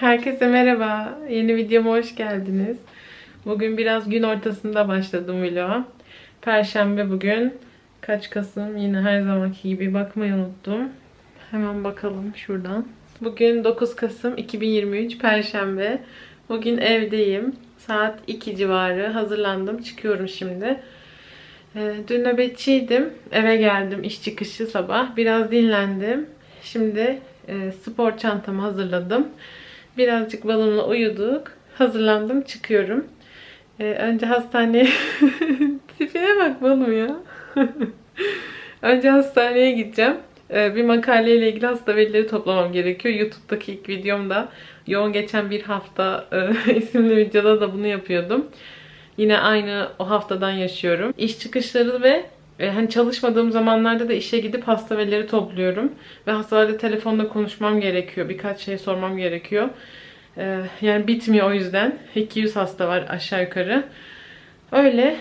Herkese merhaba. Yeni videoma hoş geldiniz. Bugün biraz gün ortasında başladım vloga. Perşembe bugün. Kaç Kasım? Yine her zamanki gibi bakmayı unuttum. Hemen bakalım şuradan. Bugün 9 Kasım 2023 Perşembe. Bugün evdeyim. Saat 2 civarı. Hazırlandım. Çıkıyorum şimdi. Ee, Dün nöbetçiydim. Eve geldim iş çıkışı sabah. Biraz dinlendim. Şimdi e, spor çantamı hazırladım. Birazcık balonla uyuduk. Hazırlandım çıkıyorum. Ee, önce hastaneye... Tipine bak balım ya. önce hastaneye gideceğim. Ee, bir makaleyle ilgili hasta verileri toplamam gerekiyor. YouTube'daki ilk videomda yoğun geçen bir hafta e, isimli videoda da bunu yapıyordum. Yine aynı o haftadan yaşıyorum. İş çıkışları ve e, hani çalışmadığım zamanlarda da işe gidip hasta verileri topluyorum. Ve hastalarla telefonda konuşmam gerekiyor. Birkaç şey sormam gerekiyor. E, yani bitmiyor o yüzden. 200 hasta var aşağı yukarı. Öyle.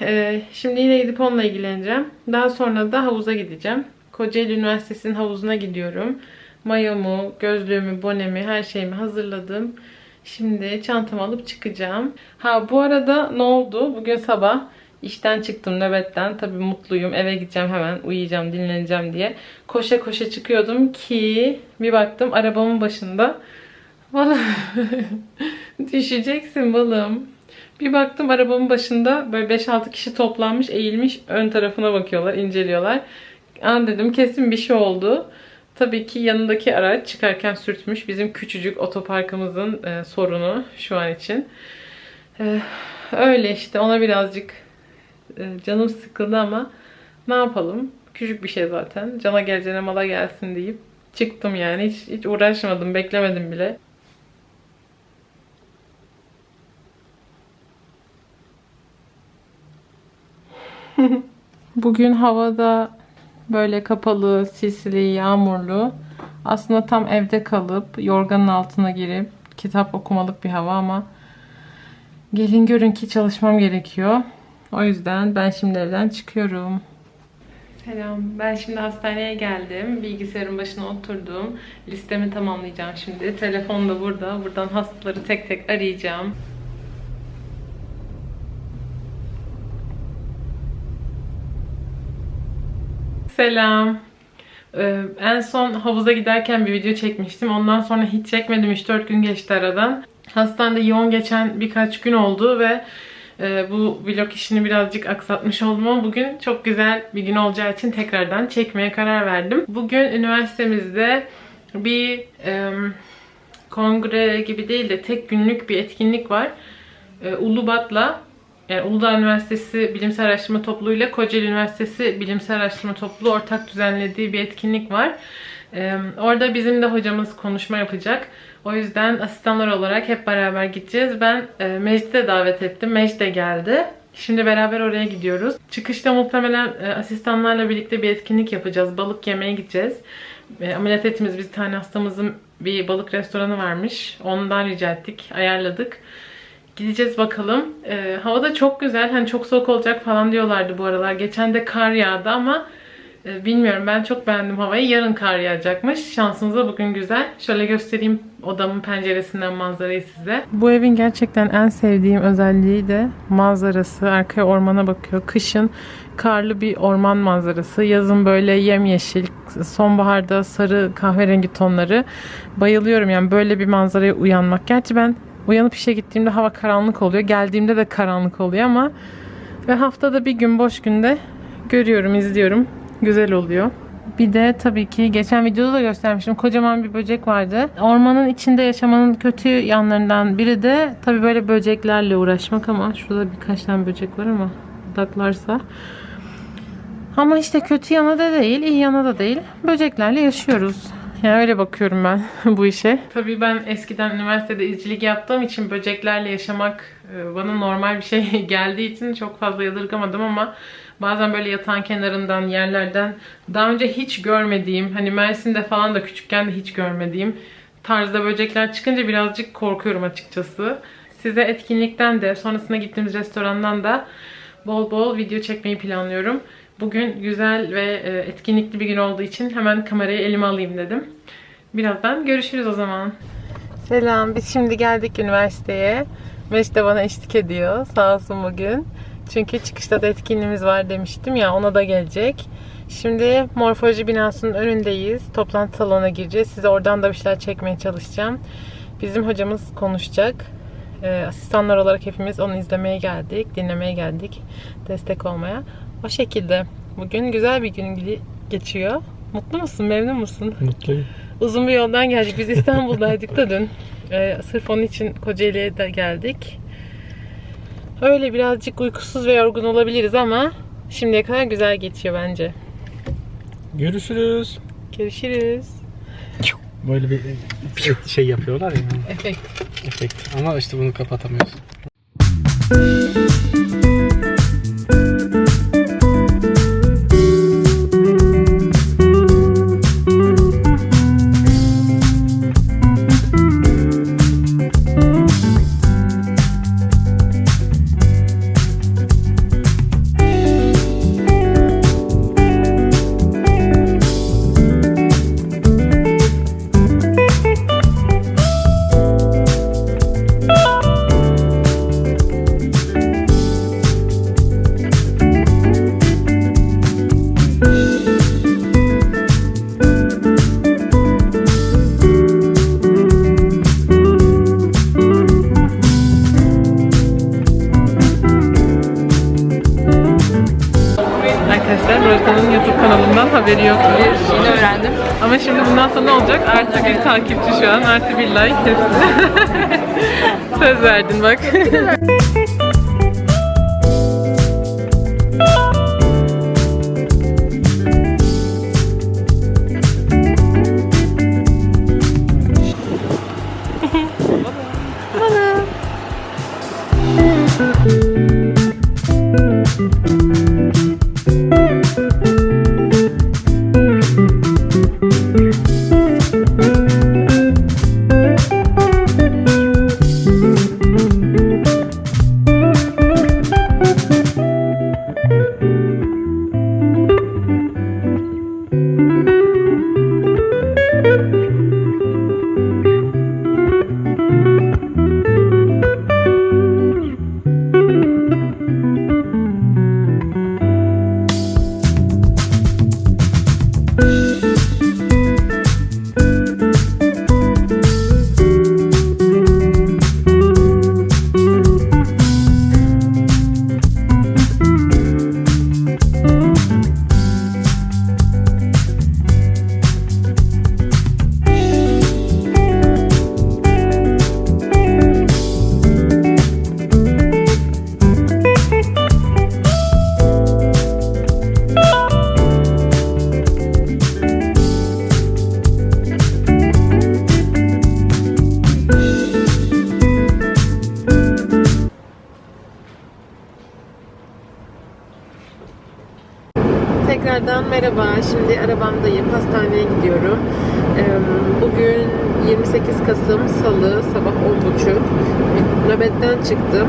E, şimdi yine gidip onunla ilgileneceğim. Daha sonra da havuza gideceğim. Kocaeli Üniversitesi'nin havuzuna gidiyorum. Mayomu, gözlüğümü, bonemi, her şeyimi hazırladım. Şimdi çantamı alıp çıkacağım. Ha bu arada ne oldu? Bugün sabah işten çıktım nöbetten. Tabii mutluyum. Eve gideceğim hemen. Uyuyacağım, dinleneceğim diye. Koşa koşa çıkıyordum ki bir baktım arabamın başında. Balım. Düşeceksin balım. Bir baktım arabamın başında böyle 5-6 kişi toplanmış, eğilmiş ön tarafına bakıyorlar, inceliyorlar. An dedim kesin bir şey oldu. Tabii ki yanındaki araç çıkarken sürtmüş. Bizim küçücük otoparkımızın e, sorunu şu an için. E, öyle işte ona birazcık canım sıkıldı ama ne yapalım? Küçük bir şey zaten. Cana geleceğine mala gelsin deyip çıktım yani. Hiç, hiç uğraşmadım, beklemedim bile. Bugün havada böyle kapalı, sisli, yağmurlu. Aslında tam evde kalıp yorganın altına girip kitap okumalık bir hava ama gelin görün ki çalışmam gerekiyor. O yüzden ben şimdi evden çıkıyorum. Selam. Ben şimdi hastaneye geldim. Bilgisayarın başına oturdum. Listemi tamamlayacağım şimdi. Telefon da burada. Buradan hastaları tek tek arayacağım. Selam. Ee, en son havuza giderken bir video çekmiştim. Ondan sonra hiç çekmedim. 3-4 gün geçti aradan. Hastanede yoğun geçen birkaç gün oldu ve e, bu vlog işini birazcık aksatmış oldum ama bugün çok güzel bir gün olacağı için tekrardan çekmeye karar verdim. Bugün üniversitemizde bir e, kongre gibi değil de tek günlük bir etkinlik var. E, Ulubat'la yani Uludağ Üniversitesi Bilimsel Araştırma Topluluğu ile Kocaeli Üniversitesi Bilimsel Araştırma Topluluğu ortak düzenlediği bir etkinlik var. Ee, orada bizim de hocamız konuşma yapacak. O yüzden asistanlar olarak hep beraber gideceğiz. Ben e, Mecd'i davet ettim. Mecd de geldi. Şimdi beraber oraya gidiyoruz. Çıkışta muhtemelen e, asistanlarla birlikte bir etkinlik yapacağız. Balık yemeye gideceğiz. E, ameliyat ettiğimiz bir tane hastamızın bir balık restoranı varmış. Ondan rica ettik. Ayarladık. Gideceğiz bakalım. Ee, hava da çok güzel. Hani çok soğuk olacak falan diyorlardı bu aralar. Geçen de kar yağdı ama e, bilmiyorum. Ben çok beğendim havayı. Yarın kar yağacakmış. Şansınız da bugün güzel. Şöyle göstereyim odamın penceresinden manzarayı size. Bu evin gerçekten en sevdiğim özelliği de manzarası. Arkaya ormana bakıyor. Kışın karlı bir orman manzarası. Yazın böyle yemyeşil, sonbaharda sarı kahverengi tonları. Bayılıyorum yani böyle bir manzaraya uyanmak. Gerçi ben Uyanıp işe gittiğimde hava karanlık oluyor. Geldiğimde de karanlık oluyor ama ve haftada bir gün boş günde görüyorum, izliyorum. Güzel oluyor. Bir de tabii ki geçen videoda da göstermiştim. Kocaman bir böcek vardı. Ormanın içinde yaşamanın kötü yanlarından biri de tabii böyle böceklerle uğraşmak ama şurada birkaç tane böcek var ama odaklarsa. Ama işte kötü yanı da değil, iyi yanı da değil. Böceklerle yaşıyoruz. Yani öyle bakıyorum ben bu işe. Tabii ben eskiden üniversitede izcilik yaptığım için böceklerle yaşamak e, bana normal bir şey geldiği için çok fazla yadırgamadım ama bazen böyle yatağın kenarından, yerlerden daha önce hiç görmediğim, hani Mersin'de falan da küçükken de hiç görmediğim tarzda böcekler çıkınca birazcık korkuyorum açıkçası. Size etkinlikten de, sonrasında gittiğimiz restorandan da bol bol video çekmeyi planlıyorum. Bugün güzel ve e, etkinlikli bir gün olduğu için hemen kamerayı elime alayım dedim. Birazdan görüşürüz o zaman. Selam. Biz şimdi geldik üniversiteye. Meş de bana eşlik ediyor. Sağ olsun bugün. Çünkü çıkışta da etkinliğimiz var demiştim ya ona da gelecek. Şimdi morfoloji binasının önündeyiz. Toplantı salonuna gireceğiz. Size oradan da bir şeyler çekmeye çalışacağım. Bizim hocamız konuşacak. Ee, asistanlar olarak hepimiz onu izlemeye geldik, dinlemeye geldik, destek olmaya. O şekilde bugün güzel bir gün ge- geçiyor. Mutlu musun, memnun musun? Mutluyum. Uzun bir yoldan geldik. Biz İstanbul'daydık da dün. Ee, sırf onun için Kocaeli'ye de geldik. Öyle birazcık uykusuz ve yorgun olabiliriz ama şimdiye kadar güzel geçiyor bence. Görüşürüz. Görüşürüz. Böyle bir efekt şey yapıyorlar ya. Efekt. Efekt. Ama işte bunu kapatamıyoruz. Rojdan'ın YouTube kanalından haberi yoktu. Yeni öğrendim. Ama şimdi bundan sonra ne olacak? Artı bir takipçi şu an. Artı bir like hepsi. Söz verdin bak. Şimdi arabamdayım. Hastaneye gidiyorum. Bugün 28 Kasım Salı sabah 10.30. Bir Nöbetten çıktım.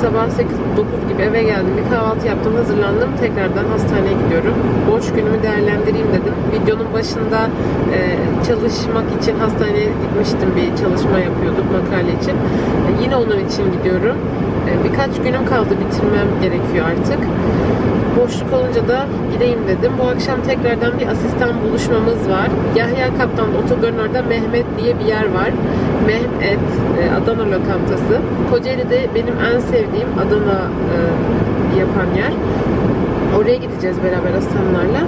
Sabah 8-9 gibi eve geldim. Bir kahvaltı yaptım, hazırlandım. Tekrardan hastaneye gidiyorum. Boş günümü değerlendireyim dedim. Videonun başında e, çalışmak için hastaneye gitmiştim. Bir çalışma yapıyorduk makale için. E, Yine onun için gidiyorum. E, Birkaç günüm kaldı bitirmem gerekiyor artık boşluk olunca da gideyim dedim. Bu akşam tekrardan bir asistan buluşmamız var. Yahya Kaptan otogarın Mehmet diye bir yer var. Mehmet e, Adana lokantası. Kocaeli'de benim en sevdiğim Adana e, yapan yer. Oraya gideceğiz beraber asistanlarla.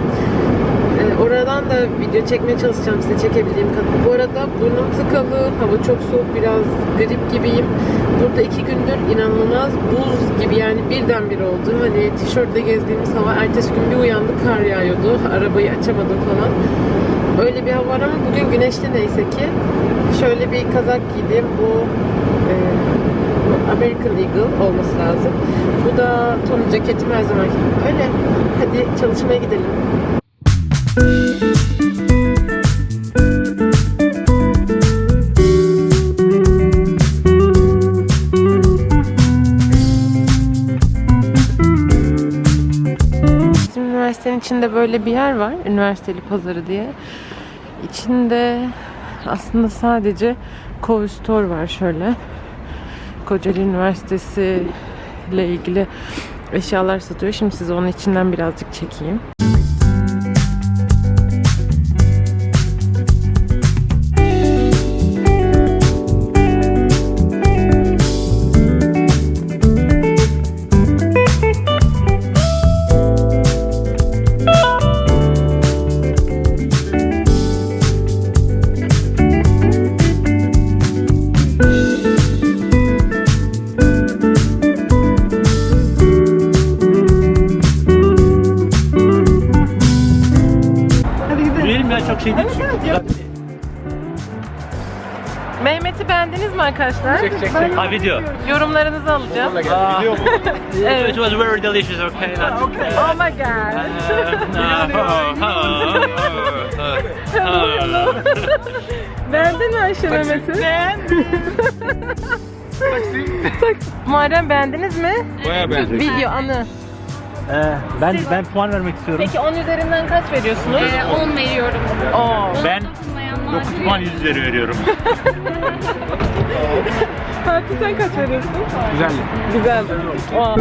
E, oradan da video çekmeye çalışacağım size çekebildiğim kadar. Bu arada burnum tıkalı, hava çok soğuk, biraz grip gibiyim. Burada iki gündür inanılmaz buz gibi yani birdenbire oldu. Hani tişörtle gezdiğimiz hava ertesi gün bir uyandık kar yağıyordu. Arabayı açamadım falan. Öyle bir hava var ama bugün güneşli neyse ki. Şöyle bir kazak giydim. Bu e, American Eagle olması lazım. Bu da Tommy ceketim her zaman. Öyle. Hadi çalışmaya gidelim. Üniversitenin içinde böyle bir yer var. Üniversiteli pazarı diye. İçinde aslında sadece Kovu Store var şöyle. Kocaeli Üniversitesi ile ilgili eşyalar satıyor. Şimdi size onun içinden birazcık çekeyim. Beğendiniz mi arkadaşlar? Ha video. Yorumlarınızı alacağım. Video mu? Evet. It was very delicious, okay? That's okay. Oh my god. Beğendin mi Ayşe Mehmet'i? Beğendim. Muharrem beğendiniz mi? Baya beğendim. Video anı. Ee, ben ben puan vermek istiyorum. Peki 10 üzerinden kaç veriyorsunuz? 10 veriyorum. Oo. Ben 9 puan 100 üzeri veriyorum. Fatih sen kaç veriyorsun? Güzel. Güzel. Oo.